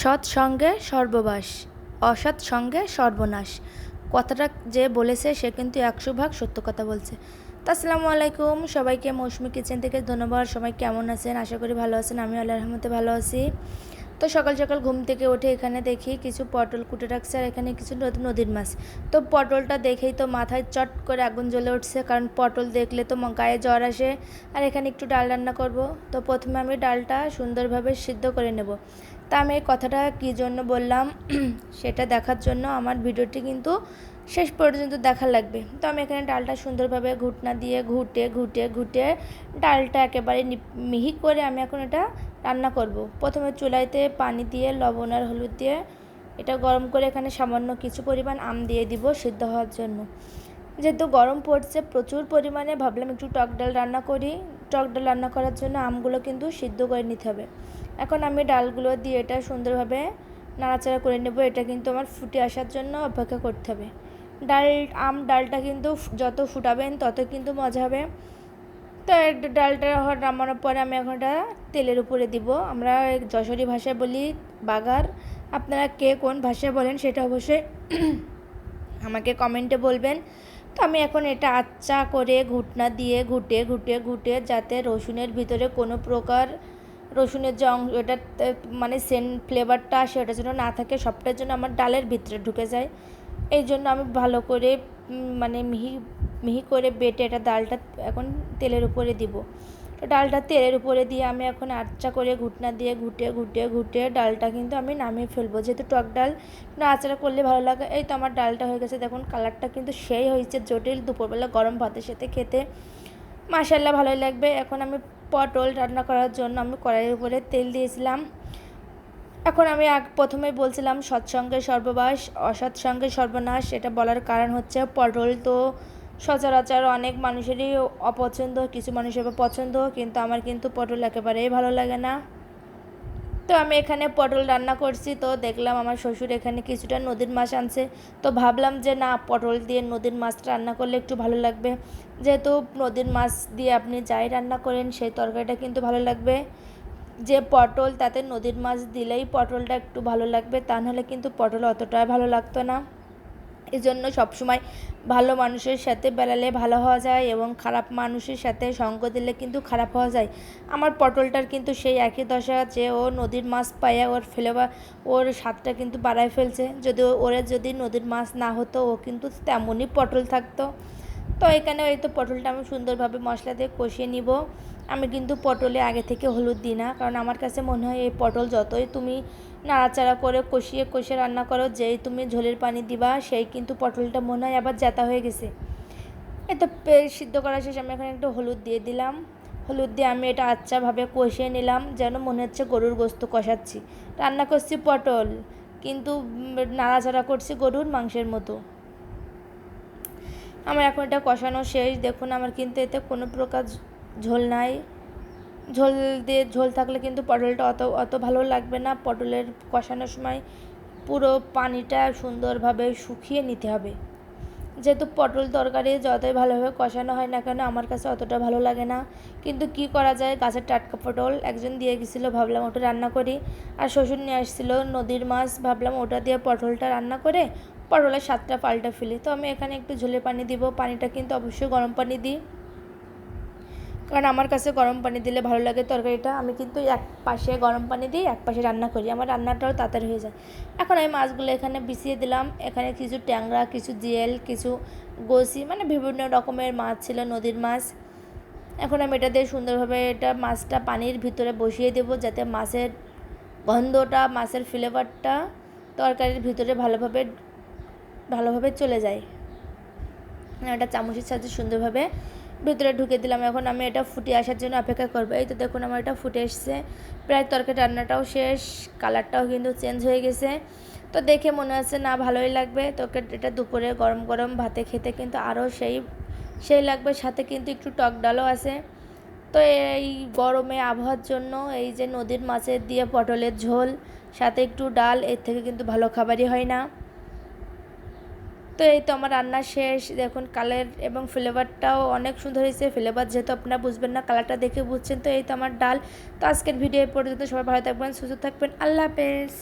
সৎ সঙ্গে সর্ববাস অসৎ সঙ্গে সর্বনাশ। কথাটা যে বলেছে সে কিন্তু একশো ভাগ সত্য কথা বলছে। আসসালামু আলাইকুম, সবাইকে মৌসুমি কিচেন থেকে ধন্যবাদ। সবাই কেমন আছেন? আশা করি ভালো আছেন। আমি আল্লাহ রহমতে ভালো আছি। তো সকাল সকাল ঘুম থেকে উঠে এখানে দেখি কিছু পটল কুটে রাখছে আর এখানে কিছু নদ- নদীর মাছ। তো পটলটা দেখেই তো মাথায় চট করে আগুন জ্বলে উঠছে কারণ পটল দেখলে তো গায়ে জ্বর আসে। আর এখানে একটু ডাল রান্না করব। তো প্রথমে আমি ডালটা সুন্দরভাবে সিদ্ধ করে নেব। তা আমি এই কথাটা কী জন্য বললাম? সেটা দেখার জন্য আমার ভিডিওটি কিন্তু শেষ পর্যন্ত দেখা লাগবে। তো আমি এখানে ডালটা সুন্দরভাবে ঘুটনা দিয়ে ঘুটে ঘুটে ঘুটে ডালটা একেবারে মিহি করে আমি এখন এটা রান্না করব। প্রথমে চুলাইতে পানি দিয়ে, লবণ আর হলুদ দিয়ে এটা গরম করে এখানে সামান্য কিছু পরিমাণ আম দিয়ে দিব সিদ্ধ হওয়ার জন্য। যেহেতু গরম পড়ছে, প্রচুর পরিমাণে ভাবলাম একটু টক ডাল রান্না করি। টক ডাল রান্না করার জন্য আমগুলো কিন্তু সিদ্ধ করে নিতে হবে। এখন আমি ডালগুলো দিয়ে এটা সুন্দরভাবে নাড়াচাড়া করে নেব। এটা কিন্তু আমার ফুটে আসার জন্য অপেক্ষা করতে হবে। ডাল, আম ডালটা কিন্তু যত ফুটাবেন তত কিন্তু মজা হবে। তো ডালটা নামানোর পরে আমি এখন এটা তেলের উপরে দিব। আমরা যশোরী ভাষায় বলি বাগার। আপনারা কে কোন ভাষায় বলেন সেটা অবশ্যই আমাকে কমেন্টে বলবেন। তো আমি এখন এটা আচ্চা করে ঘুটনা দিয়ে ঘুটে ঘুটে ঘুটে যাতে রসুনের ভিতরে কোনো প্রকার রসুনের যে অংশ, এটা মানে সেন্ট ফ্লেভারটা আসে ওটার জন্য না থাকে সবটার জন্য আমার ডালের ভিতরে ঢুকে যায়। এই জন্য আমি ভালো করে মানে মিহি মিহি করে বেটে এটা ডালটা এখন তেলের উপরে দিব। তো ডালটা তেলের উপরে দিয়ে আমি এখন আচ্চা করে ঘুটনা দিয়ে ঘুটে ঘুটে ঘুটে ডালটা কিন্তু আমি নামিয়ে ফেলব। যেহেতু টক ডাল আচারা করলে ভালো লাগে। এই তো আমার ডালটা হয়ে গেছে। দেখুন, কালারটা কিন্তু সেই হয়েছে জটিল। দুপুরবেলা গরম ভাতের সাথে খেতে মাসাল্লাহ ভালোই লাগবে। এখন আমি পটল রান্না করার জন্য আমি কড়াইয়ের উপরে তেল দিয়েছিলাম। এখন আমি প্রথমে বলছিলাম সৎসঙ্গে সর্ববাস অসৎসঙ্গে সর্বনাশ, এটা বলার কারণ হচ্ছে পটল তো সচরাচর অনেক মানুষেরই অপছন্দ, কিছু মানুষের পছন্দ, কিন্তু আমার কিন্তু পটল একেবারেই ভালো লাগে না। তো আমি এখানে পটল রান্না করছি, তো দেখলাম আমার শ্বশুর এখানে কিছুটা নদীর মাছ আনছে। তো ভাবলাম যে না, পটল দিয়ে নদীর মাছ রান্না করলে একটু ভালো লাগবে। যেহেতু নদীর মাছ দিয়ে আপনি যাই রান্না করেন, সেই তরকারিটা কিন্তু ভালো লাগবে। যে পটল, তাতে নদীর মাছ দিলেই পটলটা একটু ভালো লাগবে, তা নাহলে কিন্তু পটল অতটা ভালো লাগতো না। এই জন্য সবসময় ভালো মানুষের সাথে বেড়ালে ভালো হওয়া যায় এবং খারাপ মানুষের সাথে সঙ্গ দিলে কিন্তু খারাপ হওয়া যায়। আমার পটলটার কিন্তু সেই একই দশা যে ও নদীর মাছ পাইয়া ওর ফেলে বা ওর স্বাদটা কিন্তু বাড়ায় ফেলছে। যদি ওরে যদি নদীর মাছ না হতো, ও কিন্তু তেমনই পটল থাকতো। তো এখানে এই তো পটলটা আমি সুন্দরভাবে মশলা দিয়ে কষিয়ে নিব। আমি কিন্তু পটলে আগে থেকে হলুদ দিই না, কারণ আমার কাছে মনে হয় এই পটল যতই তুমি নাড়াচাড়া করে কষিয়ে কষিয়ে রান্না করো, যেই তুমি ঝোলের পানি দিবা, সেই কিন্তু পটলটা মনে হয় আবার জাতা হয়ে গেছে। এই তো পে- সিদ্ধ করা শেষ আমি এখানে একটু হলুদ দিয়ে দিলাম। হলুদ দিয়ে আমি এটা আচ্ছাভাবে কষিয়ে নিলাম, যেন মনে হচ্ছে গরুর গোস্ত কষাচ্ছি। রান্না করছি পটল, কিন্তু নাড়াচাড়া করছি গরুর মাংসের মতো। আমার এখন এটা কষানো শেষ। দেখুন, আমার কিন্তু এতে কোনো প্রকার ঝোল নাই। ঝোল দিয়ে, ঝোল থাকলে কিন্তু পটলটা অত অত ভালো লাগবে না। পটলের কষানোর সময় পুরো পানিটা সুন্দরভাবে শুকিয়ে নিতে হবে। যেহেতু পটল তরকারি যতই ভালোভাবে কষানো হয় না কেন, আমার কাছে অতটা ভালো লাগে না। কিন্তু কি করা যায়? গাছের টাটকা পটল। একজন দিয়ে গেছিল, ভাবলাম ওটা রান্না করি। আর শ্বশুর নিয়ে আসছিল নদীর মাছ। ভাবলাম ওটা দিয়ে পটলটা রান্না করে পটলের স্বাদটা পাল্টা ফেলি। তো আমি এখানে একটু ঝোলের পানি দিব, পানিটা কিন্তু অবশ্যই গরম পানি দিই। কারণ আমার কাছে গরম পানি দিলে ভালো লাগে তরকারিটা। আমি কিন্তু এক পাশে গরম পানি দিই, এক পাশে রান্না করি। আমার রান্নাটাও তাড়াতাড়ি হয়ে যায়। এখন আমি মাছগুলো এখানে বিছিয়ে দিলাম। এখানে কিছু ট্যাংরা, কিছু জিয়েল, কিছু গোসি মানে বিভিন্ন রকমের মাছ ছিল, নদীর মাছ। এখন আমি এটা দিয়ে সুন্দরভাবে এটা মাছটা পানির ভিতরে বসিয়ে দেবো, যাতে মাছের গন্ধটা, মাছের ফ্লেভারটা তরকারির ভিতরে ভালোভাবে ভালোভাবে চলে যায়। এটা চামচের সাহায্যে সুন্দরভাবে ভিতরে ঢুকে দিলাম। এখন আমি এটা ফুটে আসার জন্য অপেক্ষা করব। এই তো দেখুন, আমার এটা ফুটে এসছে। প্রায় তরকারি রান্নাটাও শেষ, কালারটাও কিন্তু চেঞ্জ হয়ে গেছে। তো দেখে মনে হচ্ছে, না, ভালোই লাগবে। তোকে এটা দুপুরে গরম গরম ভাতে খেতে কিন্তু আরও সেই সেই লাগবে। সাথে কিন্তু একটু টক ডালও আছে। তো এই গরমে আবহাওয়ার জন্য এই যে নদীর মাছের দিয়ে পটলের ঝোল, সাথে একটু ডাল, এর থেকে কিন্তু ভালো খাবারই হয় না। তো এই তো আমার রান্না শেষ। দেখুন কালার এবং ফ্লেভারটাও অনেক সুন্দর হয়েছে। ফ্লেভার যেহেতু আপনারা বুঝবেন না, কালারটা দেখে বুঝছেন, তো এই তো আমার ডাল। তো আজকের ভিডিও পর্যন্ত। সবাই ভালো থাকবেন, সুস্থ থাকবেন। আল্লাহ হাফেজ।